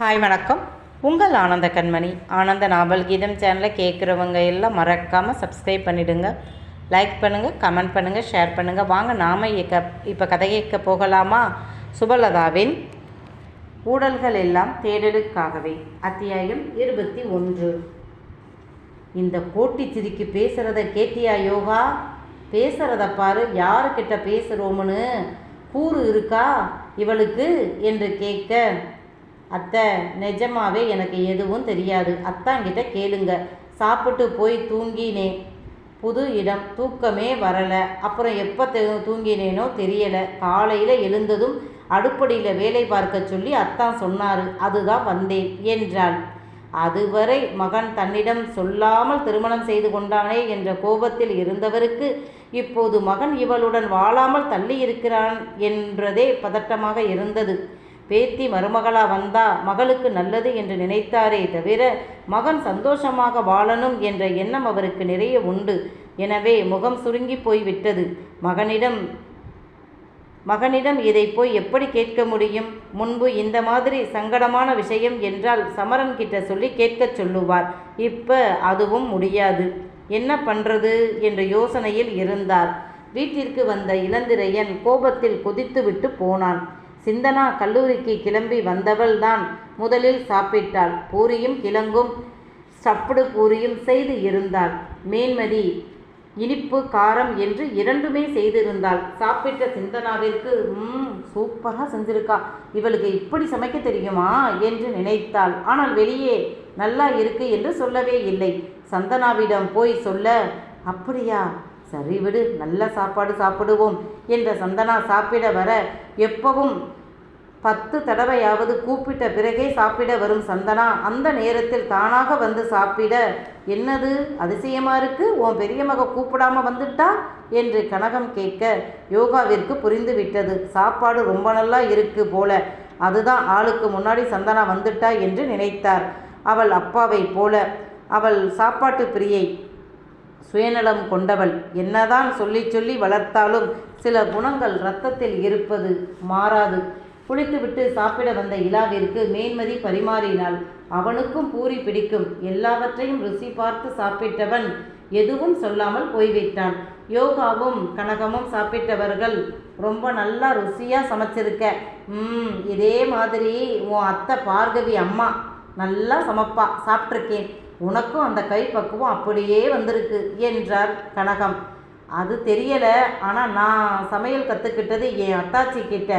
Hi வணக்கம். உங்கள் ஆனந்த கண்மணி. ஆனந்த நாவல் கீதம் சேனலை கேட்குறவங்க எல்லாம் மறக்காமல் சப்ஸ்கிரைப் பண்ணிவிடுங்க லைக் பண்ணுங்கள் கமெண்ட் பண்ணுங்கள் ஷேர் பண்ணுங்கள் வாங்க நாம் இயக்க இப்போ கதை கேட்க போகலாமா? சுபலதாவின் ஊடல்கள் எல்லாம் தேடலுக்காகவே அத்தியாயம் இருபத்தி ஒன்று. இந்த கோட்டி சிரிக்கு பேசுகிறத கேட்டியா யோகா? பேசுகிறத பாரு யாருக்கிட்ட பேசுகிறோம்னு கூறு இருக்கா இவளுக்கு? என்று கேட்க அத்தை நிஜமாவே எனக்கு எதுவும் தெரியாது. அத்தாங்கிட்ட கேளுங்க. சாப்பிட்டு போய் தூங்கினேன் புது இடம் தூக்கமே வரலை. அப்புறம் எப்போ தூங்கினேனோ தெரியலை. காலையில் எழுந்ததும் அடுப்படியில் வேலை பார்க்க சொல்லி அத்தான் சொன்னார். அதுதான் வந்தேன் என்றாள். அதுவரை மகன் தன்னிடம் சொல்லாமல் திருமணம் செய்து கொண்டானே என்ற கோபத்தில் இருந்தவருக்கு இப்போது மகன் இவளுடன் வாழாமல் தள்ளி இருக்கிறான் என்றதே பதட்டமாக இருந்தது. பேத்தி மருமகளா வந்தா மகளுக்கு நல்லது என்று நினைத்தாரே தவிர மகன் சந்தோஷமாக வாழணும் என்ற எண்ணம் அவருக்கு நிறைய உண்டு. எனவே முகம் சுருங்கி போய்விட்டது. மகனிடம் மகனிடம் இதை போய் எப்படி கேட்க முடியும்? முன்பு இந்த மாதிரி சங்கடமான விஷயம் என்றால் சமரன் கிட்ட சொல்லி கேட்கச் சொல்லுவார். இப்ப அதுவும் முடியாது. என்ன பண்றது? என்ற யோசனையில் இருந்தார். வீட்டிற்கு வந்த இளந்திரையன் கோபத்தில் குதித்துவிட்டு போனான். சிந்தனா கல்லூரிக்கு கிளம்பி வந்தவள் தான் முதலில் சாப்பிட்டாள். பூரியும் கிழங்கும் சப்புடு பூரியும் செய்து இருந்தாள். மேன்மதி இனிப்பு காரம் என்று இரண்டுமே செய்திருந்தாள். சாப்பிட்ட சிந்தனாவிற்கு ம் சூப்பராக செஞ்சிருக்கா. இவளுக்கு இப்படி சமைக்க தெரியுமா? என்று நினைத்தாள். ஆனால் வெளியே நல்லா இருக்கு என்று சொல்லவே இல்லை. சந்தனாவிடம் போய் சொல்ல அப்படியா சரி விடு நல்ல சாப்பாடு சாப்பிடுவோம். என்ற சந்தனா சாப்பிட வர எப்பவும் பத்து தடவையாவது கூப்பிட்ட பிறகே சாப்பிட வரும் சந்தனா அந்த நேரத்தில் தானாக வந்து சாப்பிட என்னது? அதிசயமா இருக்கு? உன் பெரிய மக கூப்பிடாம வந்துட்டா? என்று கனகம் கேட்க யோகாவிற்கு புரிந்து விட்டது. சாப்பாடு ரொம்ப நல்லா இருக்கு போல. அதுதான் ஆளுக்கு முன்னாடி சந்தனா வந்துட்டா என்று நினைத்தார். அவள் அப்பாவை போல. அவள் சாப்பாட்டு பிரியை சுயநலம் கொண்டவள். என்னதான் சொல்லி சொல்லி வளர்த்தாலும் சில குணங்கள் இரத்தத்தில் இருப்பது மாறாது. குளித்துவிட்டு சாப்பிட வந்த இலாவிற்கு மேன்மதி பரிமாறினாள். அவனுக்கும் பூரி பிடிக்கும். எல்லாவற்றையும் ருசி பார்த்து சாப்பிட்டவன் எதுவும் சொல்லாமல் போய்விட்டான். யோகாவும் கனகமும் சாப்பிட்டவர்கள் ரொம்ப நல்லா ருசியாக சமைச்சிருக்க. ம் இதே மாதிரி உன் அத்தை பார்கவி அம்மா நல்லா சமைப்பா. சாப்பிட்ருக்கேன் உனக்கும் அந்த கைப்பக்குவம் அப்படியே வந்திருக்கு என்றார் கனகம். அது தெரியலை. ஆனால் நான் சமையல் கற்றுக்கிட்டது என் அத்தாச்சி கிட்ட.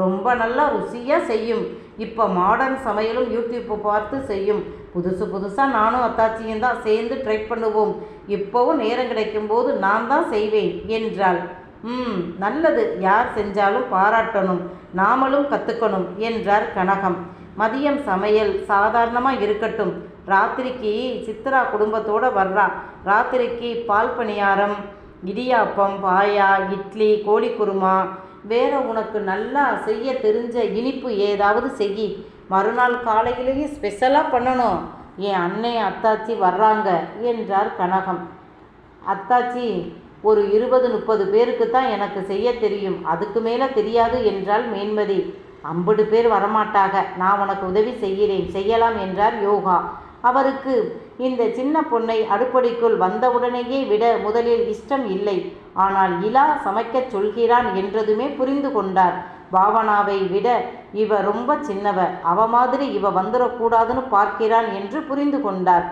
ரொம்ப நல்லா ருசியாக செய்யும். இப்போ மாடர்ன் சமையலும் யூடியூப்பை பார்த்து செய்யும். புதுசு புதுசாக நானும் அத்தாச்சியும் தான் சேர்ந்து ட்ரை பண்ணுவோம். இப்போவும் நேரம் கிடைக்கும்போது நான் தான் செய்வேன் என்றாள். ம் நல்லது. யார் செஞ்சாலும் பாராட்டணும். நாமளும் கற்றுக்கணும் என்றார் கனகம். மதியம் சமையல் சாதாரணமாக இருக்கட்டும். ராத்திரிக்கு சித்ரா குடும்பத்தோடு வர்றான். ராத்திரிக்கு பால் பணியாரம் இடியாப்பம் பாயா இட்லி கோழி குருமா வேற உனக்கு நல்லா செய்ய தெரிஞ்ச இனிப்பு ஏதாவது செய். மறுநாள் காலையிலேயே ஸ்பெஷலாக பண்ணணும். என் அன்னை அத்தாச்சி வர்றாங்க என்றார் கனகம். அத்தாச்சி ஒரு இருபது முப்பது பேருக்கு தான் எனக்கு செய்ய தெரியும். அதுக்கு மேலே தெரியாது என்றால் மேன்மதி. ஐம்பது பேர் வரமாட்டாக. நான் உனக்கு உதவி செய்கிறேன். செய்யலாம் என்றார் யோகா. அவருக்கு இந்த சின்ன பொண்ணை அடுப்படிக்குள் வந்தவுடனேயே விட முதலில் இஷ்டம் இல்லை. ஆனால் இலா சமைக்கச் சொல்கிறான் என்றதுமே புரிந்து கொண்டார். பாவனாவை விட இவ ரொம்ப சின்னவ. அவ மாதிரி இவ வந்துடக்கூடாதுன்னு பார்க்கிறான் என்று புரிந்து கொண்டார்.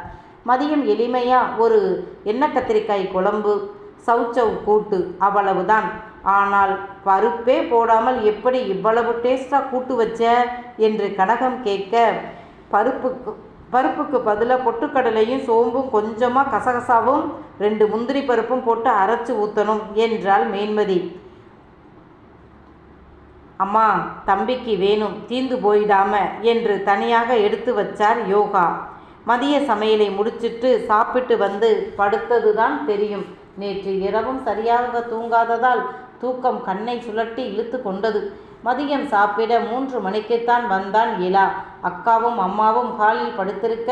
மதியம் எளிமையா ஒரு எண்ணெய் கத்திரிக்காய் குழம்பு சவுச்சவ் கூட்டு அவ்வளவுதான். ஆனால் பருப்பே போடாமல் எப்படி இவ்வளவு டேஸ்டாக கூட்டு வச்ச? என்று கனகம் கேட்க பருப்புக்கு பருப்புக்கு பதிலாக பொட்டுக்கடலையும் சோம்பும் கொஞ்சமாக கசகசாவும் ரெண்டு முந்திரி பருப்பும் போட்டு அரைச்சி ஊற்றணும் என்றாள் மேன்மதி. அம்மா தம்பிக்கு வேணும் தீந்து போயிடாம என்று தனியாக எடுத்து வச்சார் யோகா. மதிய சமையலை முடிச்சிட்டு சாப்பிட்டு வந்து படுத்ததுதான் தெரியும். நேற்று இரவும் சரியாக தூங்காததால் தூக்கம் கண்ணை சுழட்டி இழுத்து கொண்டது. மதியம் சாப்பிட மூன்று மணிக்குத்தான் வந்தான் இலா. அக்காவும் அம்மாவும் ஹாலில் படுத்திருக்க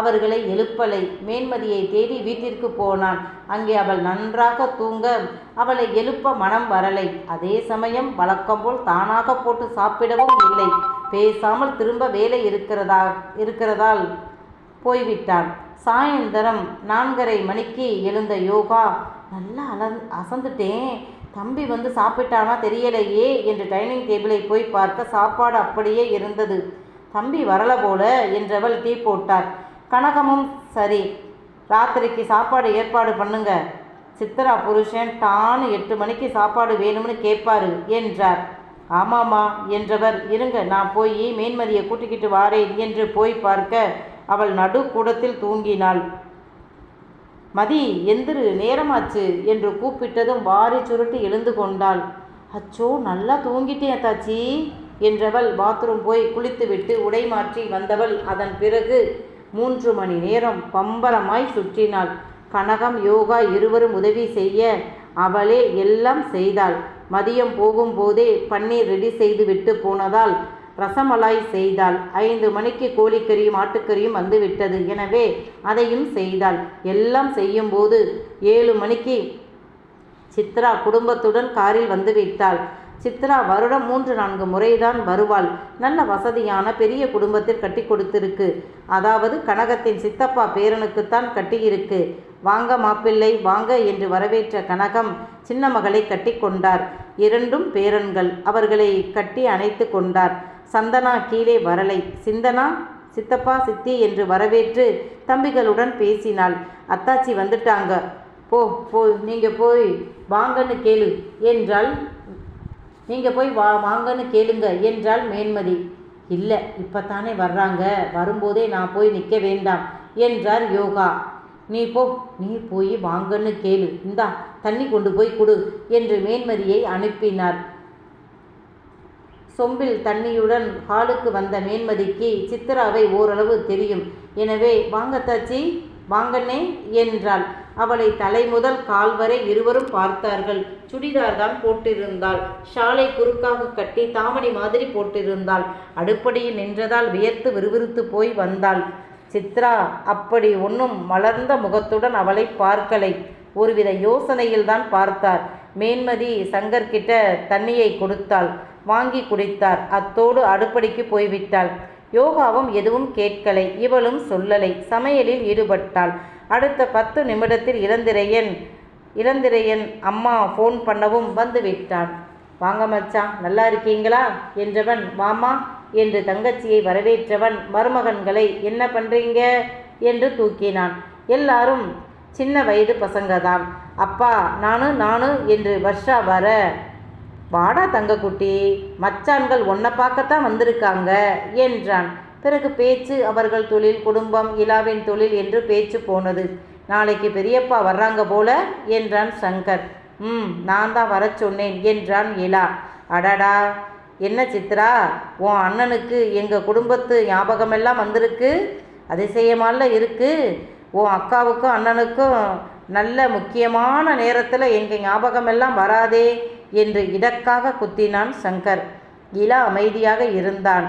அவர்களை எழுப்பலை. மேன்மதியை தேடி வீட்டிற்கு போனான். அங்கே அவள் நன்றாக தூங்க அவளை எழுப்ப மனம் வரலை. அதே சமயம் வழக்கம் போல் தானாக போட்டு சாப்பிடவும் இல்லை. பேசாமல் திரும்ப வேலை இருக்கிறதா இருக்கிறதால் போய்விட்டான். சாயந்தரம் நான்கரை மணிக்கு எழுந்த யோகா நல்லா அல அசந்துட்டேன். தம்பி வந்து சாப்பிட்டானா தெரியலையே என்று டைனிங் டேபிளை போய் பார்க்க சாப்பாடு அப்படியே இருந்தது. தம்பி வரல போல என்றவள் டீ போட்டார் கனகமும் சரி ராத்திரிக்கு சாப்பாடு ஏற்பாடு பண்ணுங்க. சித்ரா புருஷன் டான்னு எட்டு மணிக்கு சாப்பாடு வேணும்னு கேட்பாரு என்றார். ஆமாம்மா என்றவர் இருங்க நான் போய் மேன்மதியை கூட்டிக்கிட்டு வாரேன் என்று போய் பார்க்க அவள் நடு கூடத்தில் தூங்கினாள். மதி எந்திரு நேரமாச்சு என்று கூப்பிட்டதும் வாரி சுருட்டி எழுந்து கொண்டாள். அச்சோ நல்லா தூங்கிட்டேன் தாச்சி என்றவள் பாத்ரூம் போய் குளித்துவிட்டு உடை மாற்றி வந்தவள். அதன் பிறகு மூன்று மணி நேரம் பம்பரமாய் சுற்றினாள். கனகம் யோகா இருவரும் உதவி செய்ய அவளே எல்லாம் செய்தாள். மதியம் போகும்போதே பன்னீர் ரெடி செய்து விட்டு போனதால் ரசமலாய் செய்தாள். ஐந்து மணிக்கு கோழிக்கறியும் ஆட்டுக்கறியும் வந்துவிட்டது. எனவே அதையும் செய்தாள். எல்லாம் செய்யும்போது ஏழு மணிக்கு சித்ரா குடும்பத்துடன் காரில் வந்து விட்டாள் சித்ரா வருடம் மூன்று நான்கு முறைதான் வருவாள். நல்ல வசதியான பெரிய குடும்பத்தில் கட்டி கொடுத்திருக்கு. அதாவது கனகத்தின் சித்தப்பா பேரனுக்குத்தான் கட்டியிருக்கு. வாங்க மாப்பிள்ளை வாங்க என்று வரவேற்ற கனகம் சின்ன மகளை கட்டி கொண்டார். இரண்டும் பேரன்கள். அவர்களை கட்டி அணைத்து கொண்டார். சந்தனா கீழே வரலை. சிந்தனா சித்தப்பா சித்தி என்று வரவேற்று தம்பிகளுடன் பேசினாள். அத்தாச்சி வந்துட்டாங்க. போ போ நீங்கள் போய் வாங்கன்னு கேளு என்றால் நீங்கள் போய் வா வாங்கன்னு கேளுங்க என்றாள் மேன்மதி. இல்லை இப்போ தானே வர்றாங்க. வரும்போதே நான் போய் நிற்க வேண்டாம் என்றார் யோகா. நீ போ நீ போய் வாங்கன்னு கேளு. இந்தா தண்ணி கொண்டு போய் கொடு என்று மேன்மதியை அனுப்பினார். சொம்பில் தண்ணியுடன் ஹாலுக்கு வந்த மேன்மதிக்கு சித்ராவை ஓரளவு தெரியும். எனவே வாங்கத்தாச்சி வாங்கண்ணே என்றாள். அவளை தலை முதல் கால் வரை இருவரும் பார்த்தார்கள். சுடிதார் தான் போட்டிருந்தாள். ஷாலை குறுக்காக கட்டி தாமணி மாதிரி போட்டிருந்தாள். அடுப்படியில் நின்றதால் வியர்த்து விறுவிறுத்து போய் வந்தாள். சித்ரா அப்படி ஒன்றும் மலர்ந்த முகத்துடன் அவளை பார்க்கலை. ஒருவித யோசனையில்தான் பார்த்தார். மேன்மதி சங்கர்கிட்ட தண்ணியை கொடுத்தாள். வாங்கி குடித்தார். அத்தோடு அடுப்படிக்கு போய்விட்டாள். யோகாவும் எதுவும் கேட்கலை. இவளும் சொல்லலை. சமையலில் ஈடுபட்டாள். அடுத்த பத்து நிமிடத்தில் இளந்திரையன் இளந்திரையன் அம்மா ஃபோன் பண்ணவும் வந்து விட்டான் வாங்க மச்சான் நல்லா இருக்கீங்களா? என்றவன் மாமா என்று தங்கச்சியை வரவேற்றவன் மருமகன்களை என்ன பண்ணுறீங்க என்று தூக்கினான். எல்லாரும் சின்ன வயது பசங்கதான். அப்பா நானு நானு என்று வர்ஷா வர. வாடா தங்கக்குட்டி மச்சான்கள் உன்னை பார்க்கத்தான் வந்திருக்காங்க என்றான். பிறகு பேச்சு அவர்கள் தொழில் குடும்பம் இலாவின் தொழில் என்று பேச்சு போனது. நாளைக்கு பெரியப்பா வர்றாங்க போல என்றான் சங்கர். ம் நான் தான் வர சொன்னேன் என்றான் இலா. அடடா என்ன சித்ரா உன் அண்ணனுக்கு எங்கள் குடும்பத்து ஞாபகமெல்லாம் வந்திருக்கு? அதிசயமால இருக்கு. உன் அக்காவுக்கும் அண்ணனுக்கும் நல்ல முக்கியமான நேரத்தில் எங்கள் ஞாபகமெல்லாம் வராதே என்று இடக்காக குத்தினான் சங்கர். இலா அமைதியாக இருந்தான்.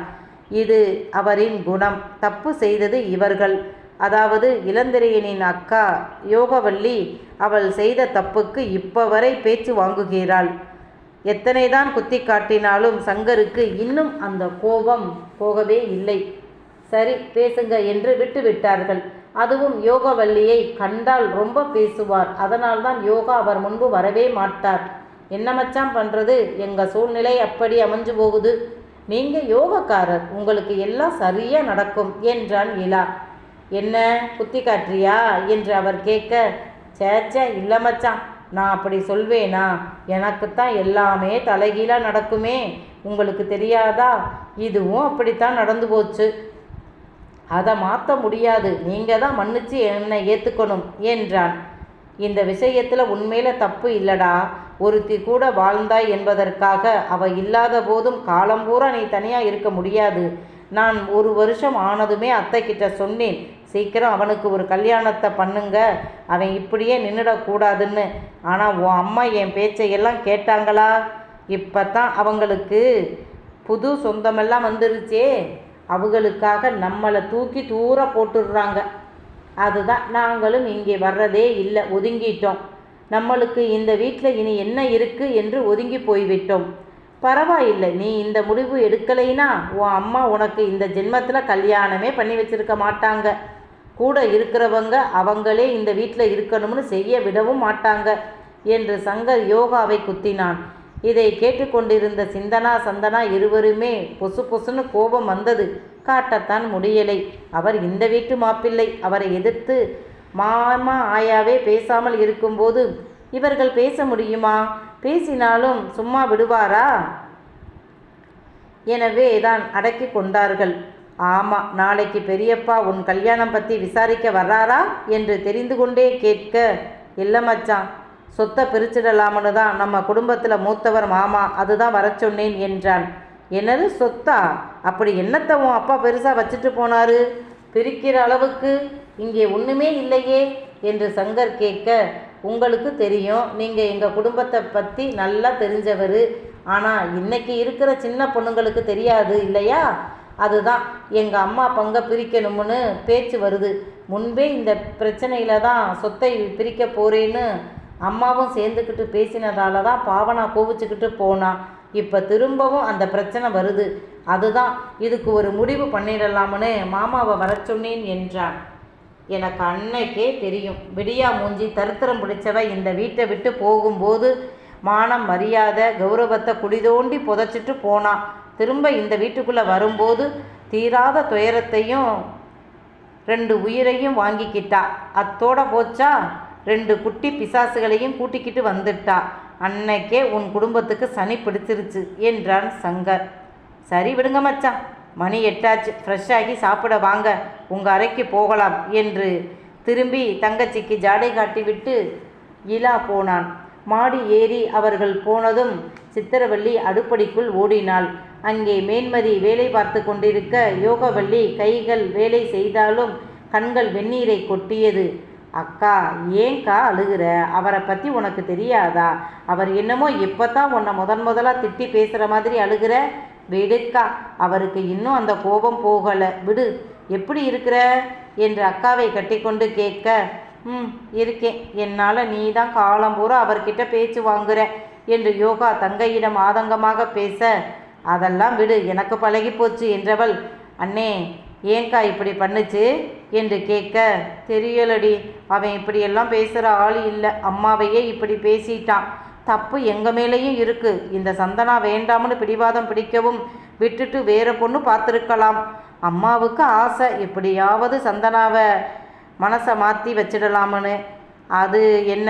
இது அவரின் குணம். தப்பு செய்தது இவர்கள். அதாவது இளந்திரையனின் அக்கா யோகவல்லி அவள் செய்த தப்புக்கு இப்போ வரை பேச்சு வாங்குகிறாள். எத்தனைதான் குத்தி காட்டினாலும் சங்கருக்கு இன்னும் அந்த கோபம் போகவே இல்லை. சரி பேசுங்க என்று விட்டு விட்டார்கள். அதுவும் யோகவல்லியை கண்டால் ரொம்ப பேசுவார். அதனால்தான் யோகா அவர் முன்பு வரவே மாட்டார். என்ன மச்சான் பண்ணுறது எங்கள் சூழ்நிலை அப்படி அமைஞ்சு போகுது. நீங்கள் யோகக்காரர் உங்களுக்கு எல்லாம் சரியாக நடக்கும் என்றான் இலா. என்ன குத்தி காட்டுறியா? என்று அவர் கேட்க சேச்சே இல்லை மச்சான் நான் அப்படி சொல்வேனா? எனக்குத்தான் எல்லாமே தலைகீழாக நடக்குமே. உங்களுக்கு தெரியாதா? இதுவும் அப்படித்தான் நடந்து போச்சு. அதை மாற்ற முடியாது. நீங்கள் தான் மன்னிச்சு என்னை ஏற்றுக்கணும் என்றான். இந்த விஷயத்தில் உண்மையில் தப்பு இல்லடா. ஒருத்தி கூட வாழ்ந்தாய் என்பதற்காக அவ இல்லாத போதும் காலம் பூரா நீ தனியாக இருக்க முடியாது. நான் ஒரு வருஷம் ஆனதுமே அத்தை கிட்ட சொன்னேன் சீக்கிரம் அவனுக்கு ஒரு கல்யாணத்தை பண்ணுங்க அவன் இப்படியே நின்றுடக்கூடாதுன்னு ஆனால் உன் அம்மா என் பேச்சையெல்லாம் கேட்டாங்களா? இப்போ தான் அவங்களுக்கு புது சொந்தமெல்லாம் வந்துருச்சே. அவங்களுக்காக நம்மளை தூக்கி தூர போட்டுடுறாங்க. அதுதான் நாங்களும் இங்கே வர்றதே இல்லை ஒதுங்கிட்டோம். நம்மளுக்கு இந்த வீட்டில் இனி என்ன இருக்குது என்று ஒதுங்கி போய்விட்டோம். பரவாயில்லை நீ இந்த முடிவு எடுக்கலைனா உன் அம்மா உனக்கு இந்த ஜென்மத்தில் கல்யாணமே பண்ணி வச்சிருக்க மாட்டாங்க. கூட இருக்கிறவங்க அவங்களே இந்த வீட்டில் இருக்கணும்னு செய்ய விடவும் மாட்டாங்க என்று சங்கர் யோகாவை குத்தினான். இதை கேட்டுக்கொண்டிருந்த சிந்தனா சந்தனா இருவருமே பொசு பொசுன்னு கோபம் வந்தது. காட்டத்தான் முடியலை. அவர் இந்த வீட்டு மாப்பிள்ளை. அவரை எதிர்த்து மாமா ஆயாவே பேசாமல் இருக்கும்போது இவர்கள் பேச முடியுமா? பேசினாலும் சும்மா விடுவாரா? எனவே தான் அடக்கி கொண்டார்கள். ஆமாம் நாளைக்கு பெரியப்பா உன் கல்யாணம் பற்றி விசாரிக்க வர்றாரா? என்று தெரிந்து கொண்டே கேட்க இல்லை மச்சான் சொத்தை பிரிச்சிடலாம்னு தான் நம்ம குடும்பத்தில் மூத்தவர் மாமா அதுதான் வர சொன்னேன் என்றான். என்னது சொத்தா? அப்படி என்னத்தை உன் அப்பா பெருசாக வச்சுட்டு போனார்? பிரிக்கிற அளவுக்கு இங்கே ஒன்றுமே இல்லையே என்று சங்கர் கேட்க உங்களுக்கு தெரியும் நீங்கள் எங்கள் குடும்பத்தை பற்றி நல்லா தெரிஞ்சவர். ஆனால் இன்னைக்கு இருக்கிற சின்ன பொண்ணுங்களுக்கு தெரியாது இல்லையா? அதுதான் எங்கள் அம்மா பங்கை பிரிக்கணும்னு பேச்சு வருது. முன்பே இந்த பிரச்சனையில தான் சொத்தை பிரிக்க போகிறேன்னு அம்மாவும் சேர்ந்துக்கிட்டு பேசினதால தான் பாவனா கோவிச்சுக்கிட்டு போனான் இப்போ திரும்பவும் அந்த பிரச்சனை வருது. அதுதான் இதுக்கு ஒரு முடிவு பண்ணிடலாம்னு மாமாவை வர சொன்னேன் என்றான். எனக்கு அன்னைக்கே தெரியும். விடியா மூஞ்சி தருத்திரம் பிடிச்சவ இந்த வீட்டை விட்டு போகும்போது மானம் மரியாதை கௌரவத்தை குடிதோண்டி புதைச்சிட்டு போனான் திரும்ப இந்த வீட்டுக்குள்ளே வரும்போது தீராத துயரத்தையும் ரெண்டு உயிரையும் வாங்கிக்கிட்டா. அத்தோட போச்சா ரெண்டு குட்டி பிசாசுகளையும் கூட்டிக்கிட்டு வந்துட்டா. அன்னைக்கே உன் குடும்பத்துக்கு சனி பிடிச்சிருச்சு என்றான் சங்கர். சரி விடுங்க மச்சான். மணி எட்டாச்சு. ஃப்ரெஷ்ஷாகி சாப்பிட வாங்க. உங்கள் அறைக்கு போகலாம் என்று திரும்பி தங்கச்சிக்கு ஜாடை காட்டிவிட்டு இலா போனான். மாடி ஏறி அவர்கள் போனதும் சித்திரவள்ளி அடுப்படிக்குள் ஓடினாள். அங்கே மேன்மதி வேலை பார்த்து கொண்டிருக்க யோகவள்ளி கைகள் வேலை செய்தாலும் கண்கள் வெந்நீரை கொட்டியது. அக்கா ஏன்க்கா அழுகிற? அவரை பற்றி உனக்கு தெரியாதா? அவர் என்னமோ இப்போ தான் உன்னை முதன் முதலாக திட்டி பேசுகிற மாதிரி அழுகிற? விடுக்கா அவருக்கு இன்னும் அந்த கோபம் போகலை. விடு எப்படி இருக்கிற? என்று அக்காவை கட்டிக்கொண்டு கேட்க ம் இருக்கேன். என்னால் நீ தான் காலம் பூரா அவர்கிட்ட பேச்சு வாங்குற என்று யோகா தங்கையிடம் ஆதங்கமாக பேச அதெல்லாம் விடு எனக்கு பழகி போச்சு என்றவள் அண்ணே ஏங்கா இப்படி பண்ணுச்சு? என்று கேட்க தெரியலடி அவன் இப்படியெல்லாம் பேசுகிற ஆள் இல்லை. அம்மாவையே இப்படி பேசிட்டான். தப்பு எங்கள் மேலேயும் இருக்குது இந்த சந்தனா வேண்டாம்னு பிடிவாதம் பிடிக்கவும் விட்டுட்டு வேறு பொண்ணு பார்த்துருக்கலாம். அம்மாவுக்கு ஆசை எப்படியாவது சந்தனாவை மனசை மாற்றி வச்சிடலாம்னு. அது என்ன?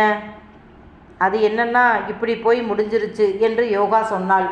அது என்னன்னா இப்படி போய் முடிஞ்சிருச்சு என்று யோகா சொன்னாள்.